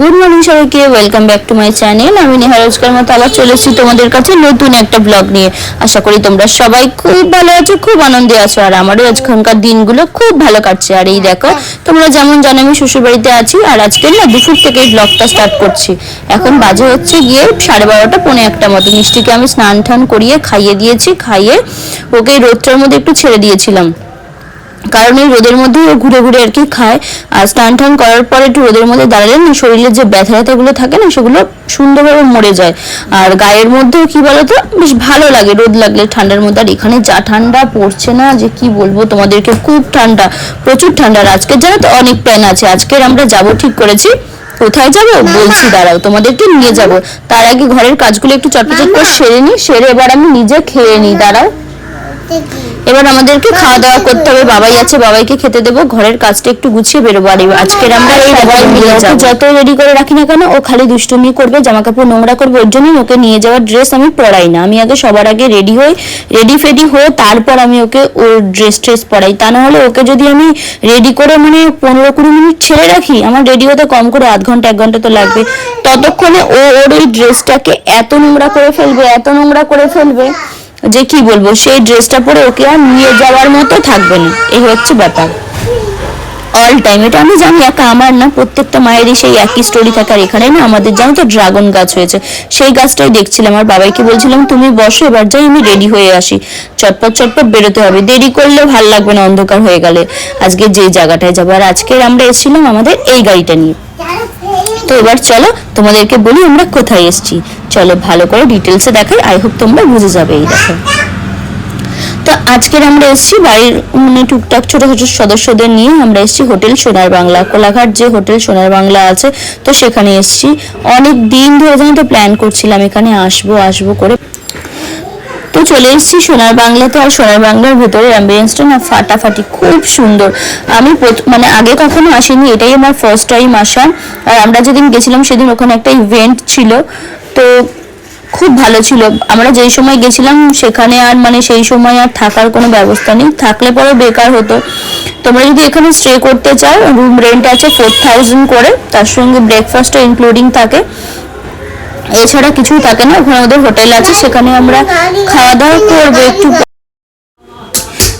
Good morning সবাইকে welcome back to my channel আমি নেহা রোজকার মতো আবার চলে এসেছি তোমাদের কাছে নতুন একটা ব্লগ নিয়ে। আশা করি তোমরা সবাই খুব ভালো আছো, খুব আনন্দে আছো। আর আমারও আজখানকার দিনগুলো খুব ভালো কাটছে। আর এই দেখো, তোমরা যেমন জানো আমি শ্বশুর বাড়িতে আছি, আর আজকে না দুপুর থেকে ব্লগটা স্টার্ট করছি। এখন বাজে হচ্ছে গিয়ে সাড়ে বারোটা, পৌনে একটা মতো। মিষ্টিকে আমি স্নান টান করিয়ে, খাইয়ে দিয়েছি, খাইয়ে ওকে রোদটার মধ্যে একটু ছেড়ে দিয়েছিলাম। কারণ এই রোদের মধ্যে ও ঘুরে ঘুরে আর কি খায়। আর স্নান টান করার পর একটু রোদের মধ্যে দাঁড়ালে না শরীরের যে ব্যথা ব্যথাগুলো থাকে না সেগুলো সুন্দরভাবে মরে যায়। আর গায়ের মধ্যেও কি বলতো? বেশ ভালো লাগে রোদ লাগলে ঠান্ডার মধ্যে। আর এখানে যা ঠান্ডা পড়ছে না যে কি বলব তোমাদেরকে খুব ঠান্ডা প্রচুর ঠান্ডা। আর আজকের জানো তো অনেক প্ল্যান আছে। আজকের আমরা যাব ঠিক করেছি। কোথায় যাব? বলছি দাঁড়াও তোমাদেরকে নিয়ে যাব। তার আগে ঘরের কাজগুলো একটু চটপট করে সেরে নিই। সেরে এবার আমি নিজে খেয়ে নিই দাঁড়াও। এবার আমাদেরকে খাওয়া দাওয়া করতে হবে বাবাই আছে বাবাইকে খেতে দেবো ঘরের কাজটা একটু গুছিয়ে বেরোবো। আর আজকের আমরা এই যত রেডি করে রাখি না কেন ও খালি দুষ্টুমি করবে জামা কাপড় নোংরা করবে ওর জন্যই ওকে নিয়ে যাওয়ার ড্রেস আমি পরাই না। আমি আগে সবার আগে রেডি হই রেডি ফেডি হয়ে তারপর আমি ওকে ওর ড্রেস ট্রেস পরাই। তা না হলে ওকে যদি আমি রেডি করে মানে পনেরো কুড়ি মিনিট ছেড়ে রাখি আমার রেডি হতে কম করে আধ ঘণ্টা এক ঘণ্টা তো লাগবে। ততক্ষণে ও ওর ওই ড্রেসটাকে এত নোংরা করে ফেলবে এত নোংরা করে ফেলবে যে কি বলব, সেই ড্রেসটা পরে ওকে আর নিয়ে যাওয়ার মতো থাকবে না। এই হচ্ছে ব্যাপার। অল টাইম এটা আমি জানি, একা আমার না, প্রত্যেকটা মায়েরই সেই একই স্টোরি থাকে আর এখানে না আমাদের জানো তো ড্রাগন গাছ হয়েছে। সেই গাছটাই দেখছিলাম, আর বাবাইকে বলছিলাম, তুমি বসো, এবার যাই আমি রেডি হয়ে আসি। চটপট চটপট বেরোতে হবে। দেরি করলে ভালো লাগবে না অন্ধকার হয়ে গেলে। আজকে যে জায়গাটায় যাব। আর আজকে আমরা এসেছিলাম আমাদের এই গাড়িটা নিয়ে। তো এবার চলো তোমাদেরকে বলি আমরা কোথায় এসেছি। চলো ভালো করে ডিটেলসে দেখাই আই হোপ তোমরা বুঝে যাবে এই দেখো। তো আজকের আমরা এসেছি বাড়ির মানে টুকটাক ছোট ছোট সদস্যদের নিয়ে আমরা এসেছি হোটেল সোনার বাংলা। কোলাঘাট যে হোটেল সোনার বাংলা আছে, তো সেখানে এসেছি। অনেক দিন ধরে যেন তো প্ল্যান করছিলাম, এখানে আসব আসব করে। চলে এসেছি সোনার বাংলাতে আর সোনার বাংলার ভেতরে অ্যাম্বিয়েন্সটা না ফাটাফাটি খুব সুন্দর। আমি মানে আগে কখনো আসিনি, এটাই আমার ফার্স্ট টাইম আসা। আর আমরা যেদিন গেছিলাম সেদিন ওখানে একটা ইভেন্ট ছিল, তো খুব ভালো ছিল। আমরা যেই সময় গেছিলাম সেখানে আর মানে সেই সময় আর থাকার কোনো ব্যবস্থা নেই। থাকলে পরে বেকার হতো। তোমরা যদি এখানে স্টে করতে চাও রুম রেন্ট আছে ফোর থাউজেন্ড করে, তার সঙ্গে ব্রেকফাস্টও ইনক্লুডিং থাকে। এছাড়া কিছুই থাকে না, ওখানে ওদের হোটেল আছে, সেখানে আমরা খাওয়া দাওয়া করব একটু।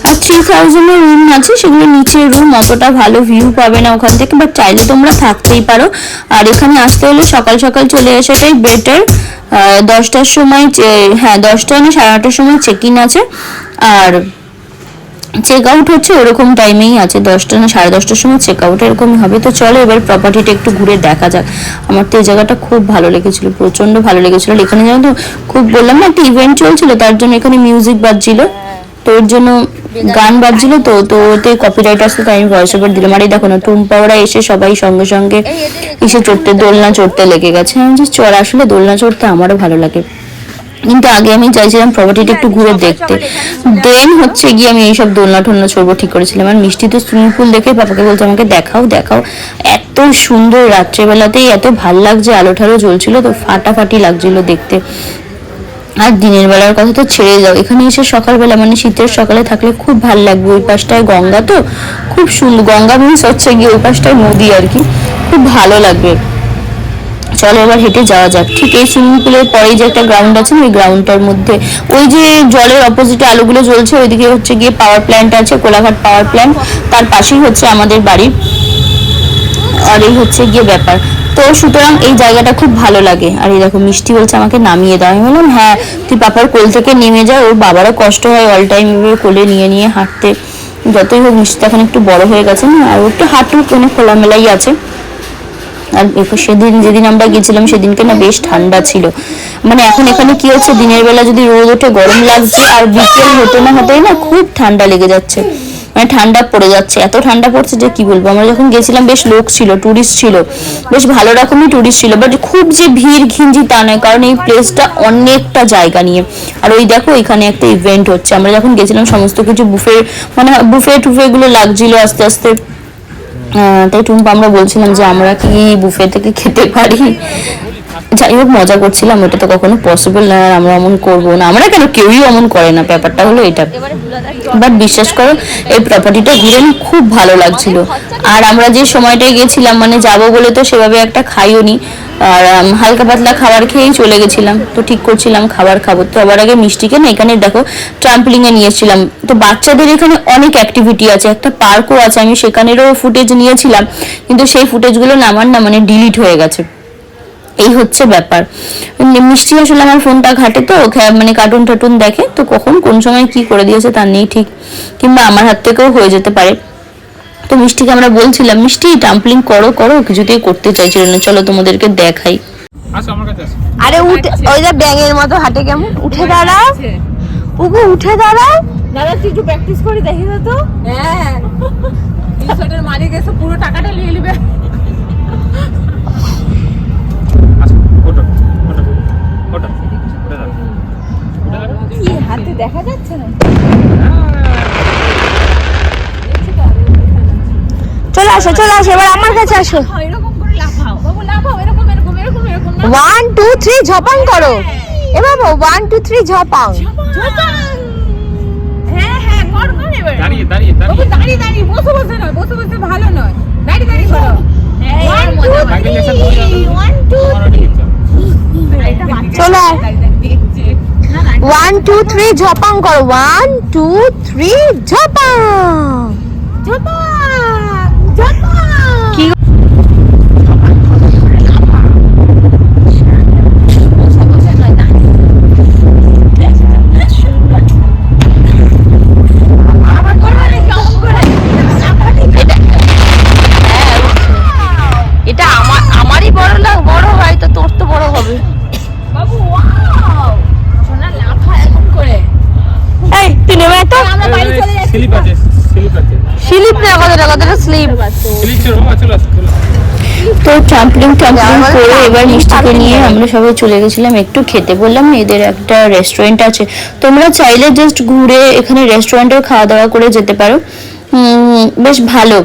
আর থ্রি থাউজেন্ডের রুম আছে, সেগুলো নিচের রুম অতটা ভালো ভিউ পাবে না ওখান থেকে বাট চাইলে তোমরা থাকতেই পারো। আর এখানে আসতে হলে সকাল সকাল চলে আসাটাই বেটার দশটার সময় হ্যাঁ দশটা না সাড়ে নটার সময় চেক ইন আছে। আর চেক আউট হচ্ছে, ওরকম টাইমেই আছে, দশটা না সাড়ে দশটার সময় চেক আউট এরকমই হবে। তো চলো এবার প্রপার্টিটা একটু ঘুরে দেখা যাক। আমার তো এই জায়গাটা খুব ভালো লেগেছিল প্রচণ্ড ভালো লেগেছিল। এখানে জানো তো, খুব বললাম না, একটা ইভেন্ট চলছিল, তার জন্য এখানে মিউজিক বাজছিল। তো ওর জন্য গান বাজছিল তো তো ওতে কপিরাইট আসতে তাই আমি ভয়েস ওভার দিলাম। আর দেখো না, টুম্পা ওরা এসে সবাই সঙ্গে সঙ্গে এসে চড়তে, দোলনা চড়তে লেগে গেছে। আমি চড়, আসলে দোলনা চড়তে আমারও ভালো লাগে। কিন্তু আগে আমি চাইছিলাম প্রপার্টিটা একটু ঘুরে দেখতে। দেন হচ্ছে গিয়ে আমি এইসব দোলনা টোলনা চড়বো ঠিক করেছিলাম। আর মিষ্টি তো সুইমিং পুল দেখে পাপাকে বলছে আমাকে দেখাও দেখাও। এত সুন্দর রাত্রেবেলাতেই এত ভালো লাগছে আলো ঠালো জ্বলছিল তো ফাটাফাটি লাগছিল দেখতে। আর দিনের বেলার কথা তো ছেড়ে যাও এখানে এসে সকালবেলা মানে শীতের সকালে থাকলে খুব ভালো লাগবে। ওই পাশটায় গঙ্গা তো খুব সুন্দর। গঙ্গা মিন্স হচ্ছে গিয়ে ওই পাশটায় নদী আর কি। খুব ভালো লাগবে। চলো এবার হেঁটে যাওয়া যাক। ঠিক এই সুইমিং পুলের পরেই যে একটা গ্রাউন্ড আছে ওই গ্রাউন্ডটার মধ্যে। ওই যে জলের অপোজিটে আলোগুলো জ্বলছে, ওইদিকে হচ্ছে গিয়ে পাওয়ার প্ল্যান্ট আছে, কোলাঘাট পাওয়ার প্ল্যান্ট তার পাশেই হচ্ছে আমাদের বাড়ি। আর এই হচ্ছে গিয়ে ব্যাপার। তো সুতরাং এই জায়গাটা খুব ভালো লাগে। আর এই দেখো, মিষ্টি বলছে আমাকে নামিয়ে দাও। আমি বললাম হ্যাঁ তুই পাপার কোল থেকে নেমে যা। ওর বাবারও কষ্ট হয় অল টাইম এভাবে কোলে নিয়ে নিয়ে হাঁটতে। যতই হোক মিষ্টি এখন একটু বড় হয়ে গেছে না, আর একটু হাঁটু কোনো খোলামেলাই আছে। আর সেদিন যেদিন আমরা গেছিলাম সেদিনকে না বেশ ঠান্ডা ছিল। মানে এখন এখানে কি হচ্ছে, দিনের বেলা যদি রোদ ওঠে, গরম লাগছে আর বিকেল হতে না, হতেই না খুব ঠান্ডা লেগে যাচ্ছে। মানে ঠান্ডা পড়ে যাচ্ছে, এত ঠান্ডা পড়ছে যে কি বলব? আমরা যখন গেছিলাম বেশ লোক ছিল টুরিস্ট ছিল। বেশ ভালো রকমই টুরিস্ট ছিল বাট খুব যে ভিড় ঘিঞ্জি তা নয়, কারণ এই প্লেসটা অনেকটা জায়গা নিয়ে। আর ওই দেখো, এখানে একটা ইভেন্ট হচ্ছে। আমরা যখন গেছিলাম সমস্ত কিছু বুফে মানে বুফে টুফে গুলো লাগছিল আস্তে আস্তে। তাই টুম্পা আমরা বলছিলাম যে আমরা কি বুফে থেকে খেতে পারি? যাই হোক মজা করছিলাম ওটা তো কখনো পসিবল না আর আমরা অমন করব না। আমরা কেন কেউই অমন করে না? ব্যাপারটা হলো এটা। বাট বিশ্বাস করো এই প্রপার্টিটা ঘুরে না খুব ভালো লাগছিল। আর আমরা যে সময়টায় গেছিলাম মানে যাব বলে তো সেভাবে একটা খাইও নি। আর হালকা পাতলা খাবার খেয়েই চলে গেছিলাম। তো ঠিক করছিলাম খাবার খাব। তো আবার আগে মিষ্টিকে না এখানে দেখো ট্রাম্পলিং এ নিয়েছিলাম তো বাচ্চাদের এখানে অনেক অ্যাক্টিভিটি আছে। একটা পার্কও আছে আমি সেখানেরও ফুটেজ নিয়েছিলাম। কিন্তু সেই ফুটেজগুলো না আমার না মানে ডিলিট হয়ে গেছে। এই হচ্ছে ব্যাপার। মিষ্টি আসলে আমার ফোনটা ঘাটে তো মানে কার্টুন টাটুন দেখে তো কখন কোন সময় কি করে দিয়েছে তার নেই ঠিক। কিংবা আমার হাত থেকেও হয়ে যেতে পারে। তো মিষ্টিকে আমরা বলছিলাম মিষ্টি ডাম্পলিং করো করো কিছুতেই করতে চাইছিল না চলো তোমাদেরকে দেখাই। আসো আমার কাছে আসো। আরে উঠে ওই যে ব্যাঙের মতো হাঁটে কেমন? উঠে দাঁড়াও। উগু উঠে দাঁড়াও। দাদা তুই একটু প্র্যাকটিস করে দেখি তো। হ্যাঁ। টি-শার্টের মালিক এসে পুরো টাকাটা নিয়ে নেবে। আসো ওটো ওটো ওটো উঠে দাও উঠে দাও কি হাতে দেখা যাচ্ছে না? চলে আসো চলে আসো এবার আমার কাছে আসো। হ্যাঁ, এরকম করে লাফাও। বাবু লাফাও এরকম এরকম এরকম এরকম ওয়ান টু থ্রি ঝপাং করো। এ বাবা ওয়ান টু থ্রি ঝপাং। হ্যাঁ হ্যাঁ কর কর এবার। দাঁড়িয়ে দাঁড়িয়ে দাঁড়িয়ে। দাঁড়িয়ে দাঁড়িয়ে বসে বসে নয় বসে বসে ভালো নয়। দাঁড়িয়ে দাঁড়িয়ে করো। One, two, আগে লেসন three, হয়ে চলো ওয়ান টু থ্রি ঝপাং করো। ওয়ান টু থ্রি ঝপাং। ঝপাং, স্লিপ আছে স্লিপ আছে। স্লিপ না কতটা কতটা স্লিপ স্লিপ ছিল বাবা চলে আসো চলে আসো। তো ট্রাম্পলিং ট্রাম্পলিং করে এবার মিষ্টিকে নিয়ে আমরা সবাই চলে গেছিলাম একটু খেতে। বললাম এদের একটা রেস্টুরেন্ট আছে। তোমরা চাইলে জাস্ট ঘুরে এখানে রেস্টুরেন্টেও খাওয়া দাওয়া করে যেতে পারো। উম, বেশ ভালো।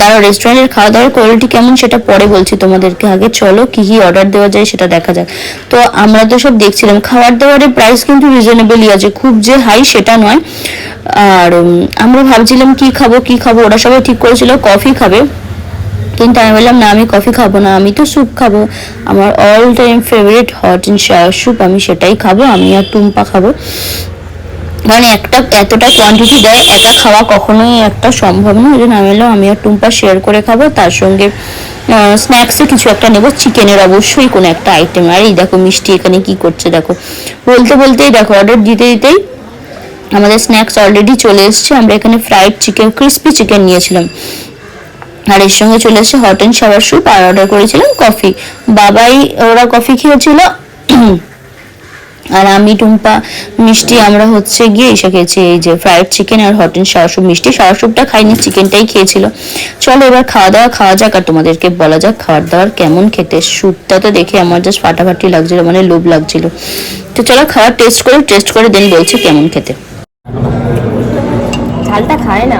দাঁড়াও রেস্টুরেন্টের খাওয়া দাওয়ার কোয়ালিটি কেমন সেটা পরে বলছি তোমাদেরকে আগে। চলো, কি কি অর্ডার দেওয়া যায় সেটা দেখা যাক। তো আমরা তো সব দেখছিলাম, খাবার দাবারের প্রাইস কিন্তু রিজনেবলই আছে, খুব যে হাই সেটা নয়। আর আমরা ভাবছিলাম কি খাব কি খাব, ওরা সবাই ঠিক করেছিল কফি খাবে। কিন্তু আমি বললাম, না, আমি কফি খাব না, আমি তো স্যুপ খাব। আমার all time favourite hot and soup আমি সেটাই খাব, আমি আর টুম্পা খাব। মানে একটা এতটা কোয়ান্টিটি দেয়, একা খাওয়া কখনোই একটা সম্ভব না ওই জন্য আমি বললাম আমি আর টুম্পা শেয়ার করে খাব, তার সঙ্গে স্ন্যাক্সে কিছু একটা নেব চিকেনের অবশ্যই কোনো একটা আইটেম আর এই দেখো মিষ্টি এখানে কি করছে দেখো। বলতে বলতেই দেখো অর্ডার দিতে দিতেই আমাদের স্ন্যাক্স অলরেডি চলে এসেছে। আমরা এখানে ফ্রাইড চিকেন ক্রিস্পি চিকেন নিয়েছিলাম। আর এর সঙ্গে চলে এসেছে হট অ্যান্ড শাওয়ার স্যুপ আর অর্ডার করেছিলাম কফি বাবাই ওরা কফি খেয়েছিল আর আমি, টুম্পা, মিষ্টি, আমরা হচ্ছে গিয়ে এসে খেয়েছি এই যে ফ্রাইড চিকেন আর হট অ্যান্ড শাওয়ার মিষ্টি শাওয়ার স্যুপটা খাইনি চিকেনটাই খেয়েছিল। চলো এবার খাওয়া দাওয়া, খাওয়া যাক আর তোমাদেরকে বলা যাক খাওয়ার দাওয়ার কেমন খেতে। স্যুপটা তো দেখে আমার জাস্ট ফাটাফাটি লাগছিল মানে লোভ লাগছিল। তো চলো খাওয়ার টেস্ট করে টেস্ট করে দেন বলছি কেমন খেতে। ঝালটা খায় না।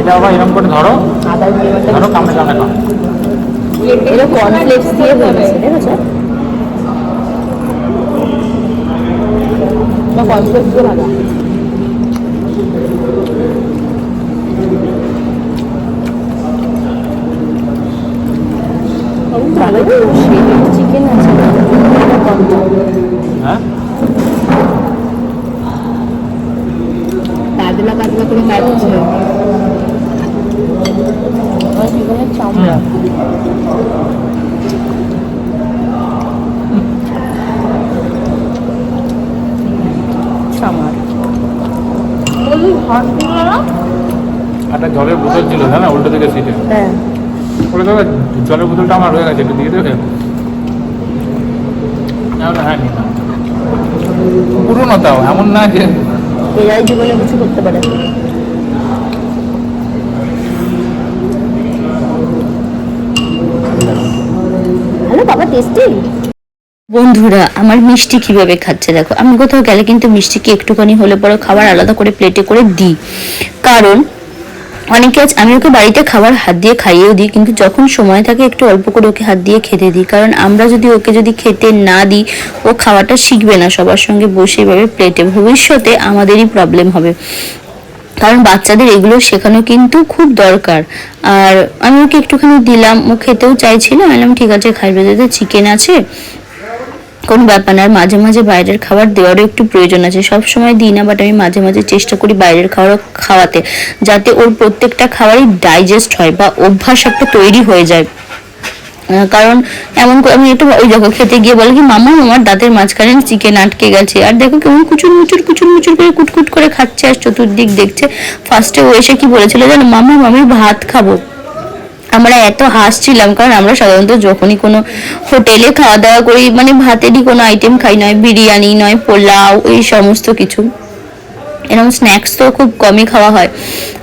এটা বাবা এরকম করে ধরো। ধরো কামড়ে কামড়ে খাও। এটা কর্নফ্লেক্স দিয়ে হয়েছে দেখেছ? চিকেন আছে। হ্যাঁ কাজলা কাজলা করে কাটছে চামড়া একটা জলের বোতল ছিল হ্যাঁ উল্টো দিকে সিটে। হ্যাঁ। ওটা দেখো জলের বোতলটা আমার রয়ে গেছে একটু দিয়ে দেবে না হ্যাঁ পুরোনো তাও এমন না যে এরাই জীবনে কিছু করতে পারে হ্যালো বাবা টেস্টি বন্ধুরা, আমার মিষ্টি কীভাবে খাচ্ছে দেখো। আমি কোথাও গেলে কিন্তু মিষ্টিকে একটুখানি হলে পরে খাবার আলাদা করে প্লেটে করে দিই। কারণ, অনেকে আছে, আমি ওকে বাড়িতে খাবার হাত দিয়ে খাইয়েও দিই, কিন্তু যখন সময় থাকে একটু অল্প করে ওকে হাত দিয়ে খেতে দিই। কারণ আমরা যদি ওকে যদি খেতে না দিই, ও খাওয়াটা শিখবে না সবার সঙ্গে বসে এভাবে প্লেটে ভবিষ্যতে আমাদেরই প্রবলেম হবে। কারণ বাচ্চাদের এগুলো শেখানো কিন্তু খুব দরকার। আর আমি ওকে একটুখানি দিলাম, ও খেতেও চাইছিল, আমি ঠিক আছে, খাইবে যাতে চিকেন আছে। কোনো ব্যাপার না, আর মাঝে মাঝে বাইরের খাবার দেওয়ারও একটু প্রয়োজন আছে। সব সময় দিই না বাট আমি মাঝে মাঝে চেষ্টা করি বাইরের খাবার খাওয়াতে, যাতে ওর প্রত্যেকটা খাবারই ডাইজেস্ট হয় বা অভ্যাস একটা তৈরি হয়ে যায়। কারণ এমন আমি একটু ওই দেখো, খেতে গিয়ে বলে কি, মামা, আমার দাঁতের মাঝখানে চিকেন আটকে গেছে। আর দেখো কেমন কুচুর মুচুর কুচুর মুচুর করে কুটকুট করে খাচ্ছে আর চতুর্দিক দেখছে। ফার্স্টে ও এসে কি বলেছিল জানো, মামা, আমি ভাত খাব। আমরা এত হাসছিলাম, কারণ আমরা সাধারণত যখনই কোনো হোটেলে খাওয়া দাওয়া করি মানে ভাতেরই কোনো আইটেম খাই নয়, বিরিয়ানি নয়, পোলাও, এই সমস্ত কিছু। এরকম স্ন্যাক্স তো খুব কমই খাওয়া হয়।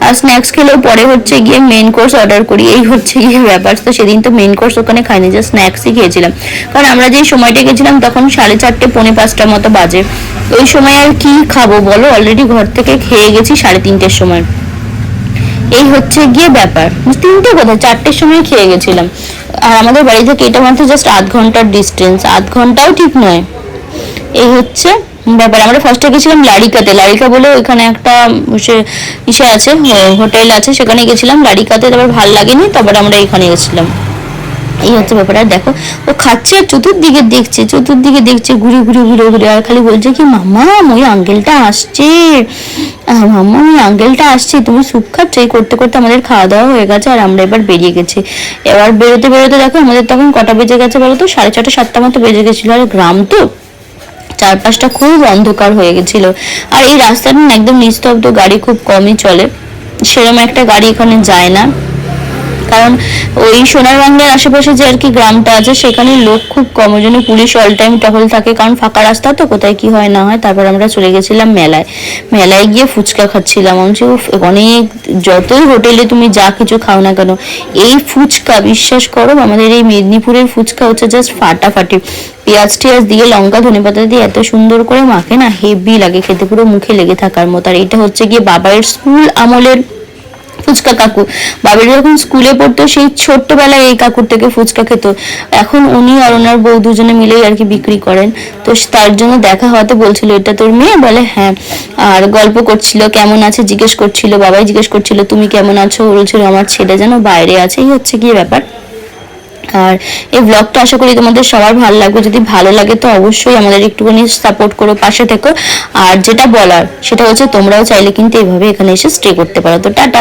আর স্ন্যাক্স খেলেও পরে হচ্ছে গিয়ে মেন কোর্স অর্ডার করি, এই হচ্ছে গিয়ে ব্যাপার। তো সেদিন তো মেন কোর্স ওখানে খাইনি যে স্ন্যাক্সই খেয়েছিলাম। কারণ আমরা যেই সময়টা গেছিলাম তখন সাড়ে চারটে, পৌনে পাঁচটার মতো বাজে। ওই সময় আর কি খাব বলো? অলরেডি ঘর থেকে খেয়ে গেছি সাড়ে তিনটের সময়। এই হচ্ছে গিয়ে ব্যাপার। তিনটে কোথায় চারটের সময় খেয়ে গেছিলাম। আর আমাদের বাড়ি থেকে এটা মাত্র জাস্ট আধ ঘণ্টার ডিস্টেন্স আধ ঘন্টাও ঠিক নয়। এই হচ্ছে ব্যাপার আমরা ফার্স্টে গেছিলাম লারিকাতে। লারিকা বলে ওইখানে একটা সে ইসে আছে হোটেল আছে, সেখানে গেছিলাম লারিকাতে, তারপর ভালো লাগেনি, তারপর আমরা এখানে গেছিলাম। এই হচ্ছে ব্যাপার। আর দেখো, ও খাচ্ছে আর চতুর্দিকে দেখছে চতুর্দিকে দেখছে, ঘুরে ঘুরে ঘুরে ঘুরে, আর খালি বলছে কি, মামা, ওই আঙ্কেলটা আসছে। মাম্মা ওই আঙ্কেলটা আসছে, তুমি স্যুপ খাচ্ছ? এই করতে করতে আমাদের খাওয়া দাওয়া হয়ে গেছে, আর আমরা এবার বেরিয়ে গেছি। এবার বেরোতে বেরোতে দেখো, আমাদের তখন কটা বেজে গেছে বলো তো? সাড়ে ছটা, সাতটা মতো বেজে গেছিল, আর গ্রাম তো চারপাশটা খুব অন্ধকার হয়ে গেছিল। আর এই রাস্তাটা একদম নিস্তব্ধ, গাড়ি খুব কমই চলে। সেরকম একটা গাড়ি এখানে যায় না। কারণ ওই সোনার বাংলার আশেপাশে যে আর কি গ্রামটা আছে, সেখানে লোক খুব কম। ওই জন্য পুলিশ অল টাইম টহল থাকে। কারণ ফাঁকা রাস্তা তো, কোথায় কি হয় না হয়, তারপর আমরা চলে গেছিলাম মেলায়। মেলায় গিয়ে ফুচকা খাচ্ছিলাম। আমি অনেক, যতই হোটেলে তুমি যা কিছু খাও না কেন, এই ফুচকা, বিশ্বাস করো, আমাদের এই মেদিনীপুরের ফুচকা হচ্ছে জাস্ট ফাটাফাটি। পেঁয়াজ টিয়াজ দিয়ে, লঙ্কা, ধনে পাতা দিয়ে এত সুন্দর করে মাখে না, হেভি লাগে, খেতে পুরো মুখে লেগে থাকার মতো। আর এটা হচ্ছে গিয়ে বাবার স্কুল আমলের ফুচকা কাকু। বাবার যখন স্কুলে পড়তো, সেই ছোট্টবেলায় এই কাকুর থেকে ফুচকা খেত। এখন উনি আর ওনার বউ দুজনে মিলেই আর কি বিক্রি করেন। তো তার জন্য দেখা হওয়াতে বলছিল, এটা তোর মেয়ে? বলে হ্যাঁ। আর গল্প করছিল, কেমন আছে? জিজ্ঞেস করছিল, বাবাই জিজ্ঞেস করছিল, তুমি কেমন আছো? বলছিল, আমার ছেলে যেন বাইরে আছে। এই হচ্ছে কি ব্যাপার। আর এই ব্লগটা আশা করি তোমাদের সবার ভালো লাগবে। যদি ভালো লাগে তো অবশ্যই আমাদের একটুখানি সাপোর্ট করো, পাশে থেকো। আর যেটা বলার, সেটা হচ্ছে তোমরাও চাইলে কিন্তু এইভাবে এখানে এসে স্টে করতে পারো। তো টাটা।